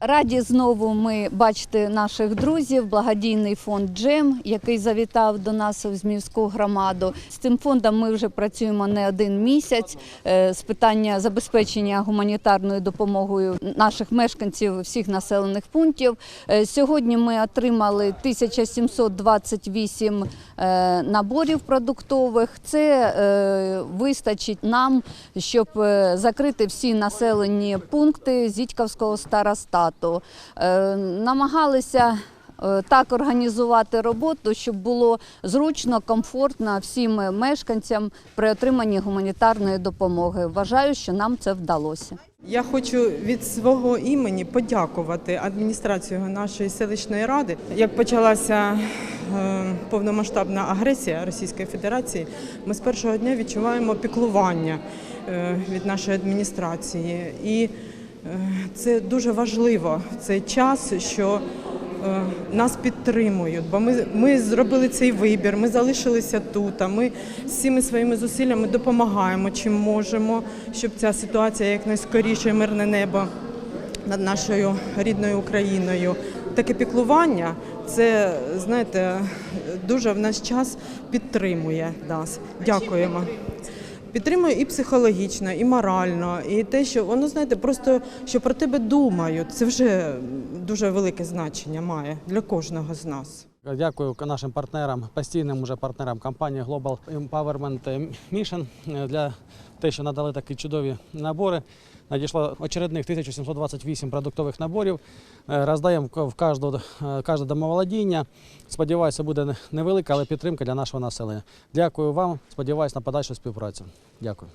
Раді знову ми бачити наших друзів, благодійний фонд Джем, який завітав до нас в Змівську громаду. З цим фондом ми вже працюємо не один місяць е, з питання забезпечення гуманітарною допомогою наших мешканців всіх населених пунктів. Е, Сьогодні ми отримали 1728 е, наборів продуктових. Це вистачить нам, щоб закрити всі населені пункти Зітьківського старостату. Е, Намагалися е, так організувати роботу, щоб було зручно, комфортно всім мешканцям при отриманні гуманітарної допомоги. Вважаю, що нам це вдалося. Я хочу від свого імені подякувати адміністрацію нашої селищної ради. Як почалася е, повномасштабна агресія Російської Федерації, ми з першого дня відчуваємо піклування від нашої адміністрації. І це дуже важливо в цей час, що е, нас підтримують, бо ми, ми зробили цей вибір, ми залишилися тут. А ми всіми своїми зусиллями допомагаємо, чим можемо, щоб ця ситуація якнайскоріше мирне небо над нашою рідною Україною. Таке піклування, це знаєте, дуже в наш час підтримує нас. Дякуємо. Підтримує і психологічно, і морально, і те, що воно знаєте, просто що про тебе думають. Це вже дуже велике значення має для кожного з нас. Дякую нашим партнерам, постійним уже партнерам компанії Global Empowerment Mission е, для те, що надали такі чудові набори. Надійшло очередних 1728 продуктових наборів. Е, Роздаємо в кожну, е, кожне домоволодіння. Сподіваюся, буде невелика, але підтримка для нашого населення. Дякую вам. Сподіваюся на подальшу співпрацю. Дякую.